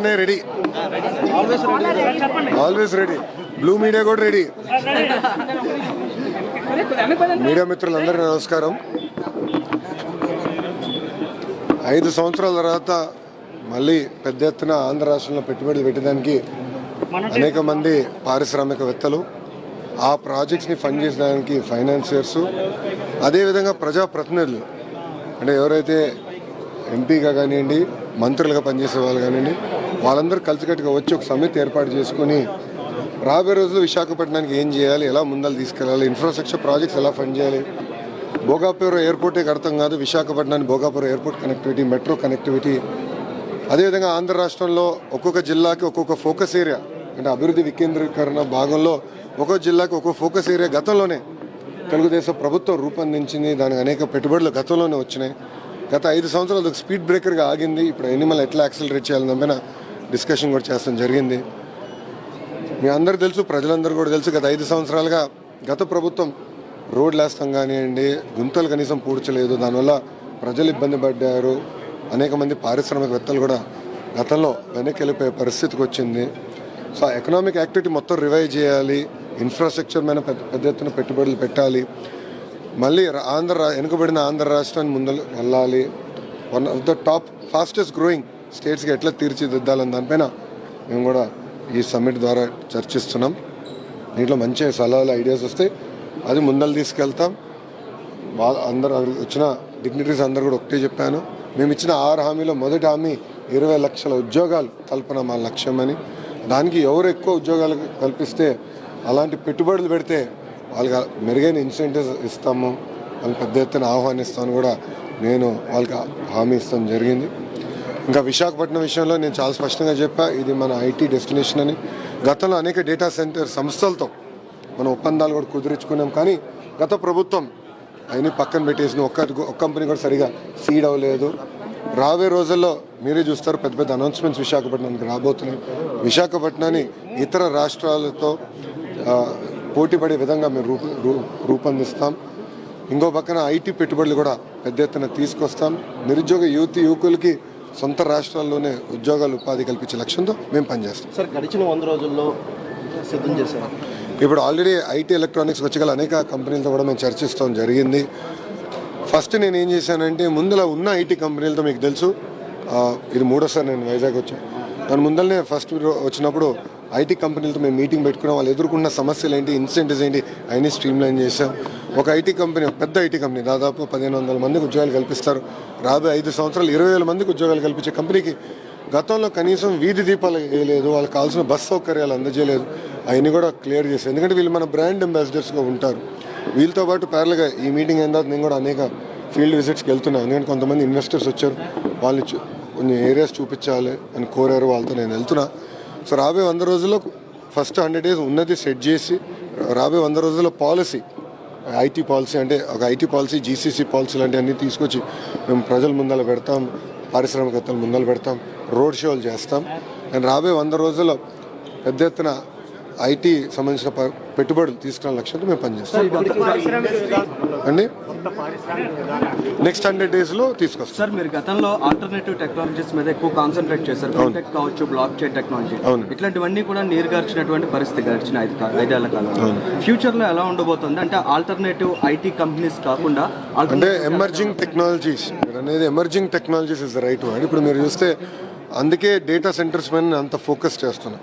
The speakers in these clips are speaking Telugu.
Chennai ready. Always ready blue media కూడా రెడీ మీడియా మిత్రులందరికీ నమస్కారం. ఐదు సంవత్సరాల తర్వాత మళ్ళీ పెద్ద ఎత్తున ఆంధ్ర రాష్ట్రంలో పెట్టుబడులు పెట్టడానికి అనేక మంది పారిశ్రామికవేత్తలు ఆ ప్రాజెక్ట్స్ని ఫండ్ చేసడానికి ఫైనాన్సియర్స్ అదేవిధంగా ప్రజాప్రతినిధులు. అంటే ఎవరైతే ఎంపీగా కానివ్వండి మంత్రులుగా పనిచేసే వాళ్ళు కానివ్వండి వాళ్ళందరూ కలిసికట్టుగా వచ్చి ఒక సమితి ఏర్పాటు చేసుకుని రాబోయే రోజుల్లో విశాఖపట్నానికి ఏం చేయాలి ఎలా ముందలు తీసుకెళ్ళాలి ఇన్ఫ్రాస్ట్రక్చర్ ప్రాజెక్ట్స్ ఎలా ఫండ్ చేయాలి? భోగాపురం ఎయిర్పోర్టే అర్థం కాదు విశాఖపట్నానికి Bhogapuram airport connectivity metro connectivity అదేవిధంగా ఆంధ్ర రాష్ట్రంలో ఒక్కొక్క జిల్లాకి ఒక్కొక్క ఫోకస్ ఏరియా అంటే అభివృద్ధి వికేంద్రీకరణ భాగంలో ఒక్కొక్క జిల్లాకి ఒక్కొక్క ఫోకస్ ఏరియా గతంలోనే తెలుగుదేశం ప్రభుత్వం రూపొందించింది దానికి అనేక పెట్టుబడులు గతంలోనే వచ్చినాయి. గత ఐదు సంవత్సరాలు ఒక స్పీడ్ బ్రేకర్గా ఆగింది. ఇప్పుడు ఎనిమల్ ఎట్లా యాక్సిలరేట్ చేయాలని పైన డిస్కషన్ కూడా చేస్తాం జరిగింది. మీ అందరు తెలుసు ప్రజలందరూ కూడా తెలుసు గత ఐదు సంవత్సరాలుగా గత ప్రభుత్వం రోడ్లు వేస్తాం కానివ్వండి గుంతలు కనీసం పూడ్చలేదు. దానివల్ల ప్రజలు ఇబ్బంది పడ్డారు. అనేక మంది పారిశ్రామికవేత్తలు కూడా గతంలో వెనక్కి వెళ్ళిపోయే పరిస్థితికి వచ్చింది. సో ఎకనామిక్ యాక్టివిటీ మొత్తం రివైవ్ చేయాలి. ఇన్ఫ్రాస్ట్రక్చర్ మీద పెద్ద పెద్ద ఎత్తున పెట్టుబడులు పెట్టాలి. మళ్ళీ రా- ఆంధ్ర వెనుకబడిన ఆంధ్ర రాష్ట్రాన్ని ముందర వెళ్ళాలి. One of the top fastest growing స్టేట్స్కి ఎట్లా తీర్చిదిద్దాలని దానిపైన మేము కూడా ఈ సమ్మిట్ ద్వారా చర్చిస్తున్నాం. దీంట్లో మంచి సలహాలు ఐడియాస్ వస్తాయి అది ముందలు తీసుకెళ్తాం. వాళ్ళ అందరూ వచ్చిన డిగ్నిటరీస్ అందరూ కూడా ఒకటే చెప్పాను. మేము ఇచ్చిన ఆరు హామీలో మొదటి హామీ ఇరవై లక్షల ఉద్యోగాలు కల్పన మా లక్ష్యం అని దానికి ఎవరు ఎక్కువ ఉద్యోగాలు కల్పిస్తే అలాంటి పెట్టుబడులు పెడితే వాళ్ళకి మెరుగైన ఇన్సెంటివ్స్ ఇస్తాము వాళ్ళని పెద్ద ఎత్తున ఆహ్వానిస్తాను కూడా నేను వాళ్ళకి హామీ ఇస్తాం జరిగింది. ఇంకా విశాఖపట్నం విషయంలో నేను చాలా స్పష్టంగా చెప్పా ఇది మన ఐటీ డెస్టినేషన్ అని. గతంలో అనేక డేటా సెంటర్ సంస్థలతో మన ఒప్పందాలు కూడా కుదిరించుకున్నాం కానీ గత ప్రభుత్వం అవన్నీ పక్కన పెట్టేసిన ఒక్క ఒక్క కంపెనీ కూడా సరిగా సీడ్ అవ్వలేదు. రాబోయే రోజుల్లో మీరే చూస్తారు పెద్ద పెద్ద అనౌన్స్మెంట్స్ విశాఖపట్నానికి రాబోతున్నాయి. విశాఖపట్నాన్ని ఇతర రాష్ట్రాలతో పోటీపడే విధంగా మేము రూపొందిస్తాం. ఇంకో పక్కన ఐటీ పెట్టుబడులు కూడా పెద్ద ఎత్తున తీసుకొస్తాం. నిరుద్యోగ యువతి యువకులకి సొంత రాష్ట్రాల్లోనే ఉద్యోగాలు ఉపాధి కల్పించే లక్ష్యంతో మేము పనిచేస్తాం. సార్ గడిచిన వంద రోజుల్లో సిద్ధం చేశారు. ఇప్పుడు ఆల్రెడీ ఐటీ ఎలక్ట్రానిక్స్ వచ్చగల అనేక కంపెనీలతో కూడా మేము చర్చిస్తాం జరిగింది. ఫస్ట్ నేను ఏం చేశానంటే ముందర ఉన్న ఐటీ కంపెనీలతో మీకు తెలుసు. ఇది మూడోసారి నేను వైజాగ్ వచ్చాను. దాని ముందరనే ఫస్ట్ వచ్చినప్పుడు ఐటీ కంపెనీలతో మేము మీటింగ్ పెట్టుకున్నాం. వాళ్ళు ఎదుర్కొన్న సమస్యలు ఏంటి? ఇన్సెంటివ్స్ ఏంటి? అవన్నీ స్ట్రీమ్లైన్ చేసాం ఒక ఐటీ కంపెనీ పెద్ద ఐటీ కంపెనీ దాదాపు పదిహేను వందల మందికి ఉద్యోగాలు కల్పిస్తారు. రాబోయే ఐదు సంవత్సరాలు ఇరవై వేల మందికి ఉద్యోగాలు కల్పించే కంపెనీకి గతంలో కనీసం వీధి దీపాలు వేయలేదు. వాళ్ళకి కావాల్సిన బస్ సౌకర్యాలు అందజేయలేదు. అవన్నీ కూడా క్లియర్ చేశారు. ఎందుకంటే వీళ్ళు మన బ్రాండ్ అంబాసిడర్స్గా ఉంటారు. వీళ్ళతో పాటు ప్యారల్గా ఈ మీటింగ్ అయిన తర్వాత నేను కూడా అనేక ఫీల్డ్ విజిట్స్కి వెళ్తున్నాను. ఎందుకంటే కొంతమంది ఇన్వెస్టర్స్ వచ్చారు. వాళ్ళు చూ- కొన్ని ఏరియాస్ చూపించాలి అని కోరారు వాళ్ళతో నేను వెళ్తున్నా. సో రాబోయే వంద రోజుల్లో ఫస్ట్ హండ్రెడ్ డేస్ ఉన్నది సెట్ చేసి రాబోయే వంద రోజుల్లో పాలసీ ఐటీ పాలసీ అంటే ఒక ఐటీ పాలసీ జీసీసీ పాలసీ లాంటివన్నీ తీసుకొచ్చి మేము ప్రజల ముందర పెడతాం పారిశ్రామికవేత్తల ముందర పెడతాం రోడ్ షోలు చేస్తాం. అండ్ రాబోయే వంద రోజుల్లో పెద్ద ఎత్తున ఐటీ సంబంధించిన పెట్టుబడులు తీసుకురాని లక్ష్యంతో మేము పనిచేస్తాం. అండి? నెక్స్ట్ హండ్రెడ్ డేస్లో తీసుకొస్తాం. సార్ మీరు గతంలో ఆల్టర్నేటివ్ టెక్నాలజీస్ మీద ఎక్కువ కాన్సన్ట్రేట్ చేశారు. ఫిన్టెక్ కావచ్చు బ్లాక్ చైన్ టెక్నాలజీ. అవును. ఇట్లాంటివన్నీ కూడా నీరుగార్చినటువంటి పరిస్థితి గడిచిన ఐదు ఐదేళ్ళ కాలంలో. ఫ్యూచర్లో ఎలా ఉండబోతుంది? అంటే ఆల్టర్నేటివ్ ఐటీ కంపెనీస్ కాకుండా అంటే ఎమర్జింగ్ టెక్నాలజీస్. అనేది emerging technologies is the right word. ఇప్పుడు మీరు చూస్తే అందుకే డేటా సెంటర్స్ పైన అంత ఫోకస్ చేస్తున్నాను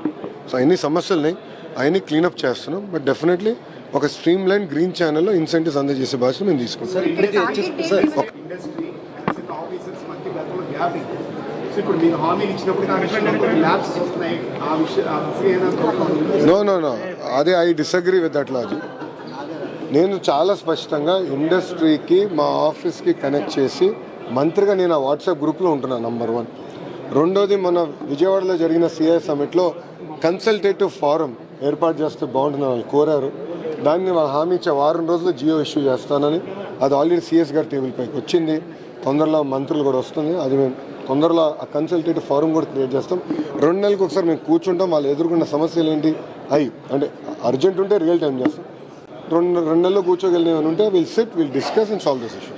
సో అన్ని సమస్యలని అవన్నీ క్లీనప్ చేస్తున్నాం. బట్ డెఫినెట్లీ ఒక స్ట్రీమ్ లైన్ గ్రీన్ ఛానల్లో ఇన్సెంటివ్స్ అందజేసే బాధ్యత మేము తీసుకుంటాం నో నో నో అదే I disagree with that logic నేను చాలా స్పష్టంగా ఇండస్ట్రీకి మా ఆఫీస్కి కనెక్ట్ చేసి మంత్రిగా నేను ఆ వాట్సాప్ గ్రూప్లో ఉంటున్నాను నంబర్ వన్ రెండోది మన విజయవాడలో జరిగిన సిఐ సమిట్లో కన్సల్టేటివ్ ఫారం ఏర్పాటు చేస్తే బాగుంటుంది వాళ్ళు కోరారు. దాన్ని వాళ్ళు హామీ ఇచ్చే వారం రోజుల్లో జియో ఇష్యూ చేస్తానని అది ఆల్రెడీ సిఎస్ గారి టేబుల్ పైకి వచ్చింది. తొందరలో మంత్రులు కూడా వస్తుంది. అది మేము తొందరలో ఆ కన్సల్టేటివ్ ఫారం కూడా క్రియేట్ చేస్తాం. రెండు నెలలకు ఒకసారి మేము కూర్చుంటాం. వాళ్ళు ఎదుర్కొన్న సమస్యలు ఏంటి? అయి అంటే అర్జెంట్ ఉంటే రియల్ టైం చేస్తాం. రెండు రెండు నెలలు కూర్చోగలిగిన ఉంటే will sit will discuss and solve this issue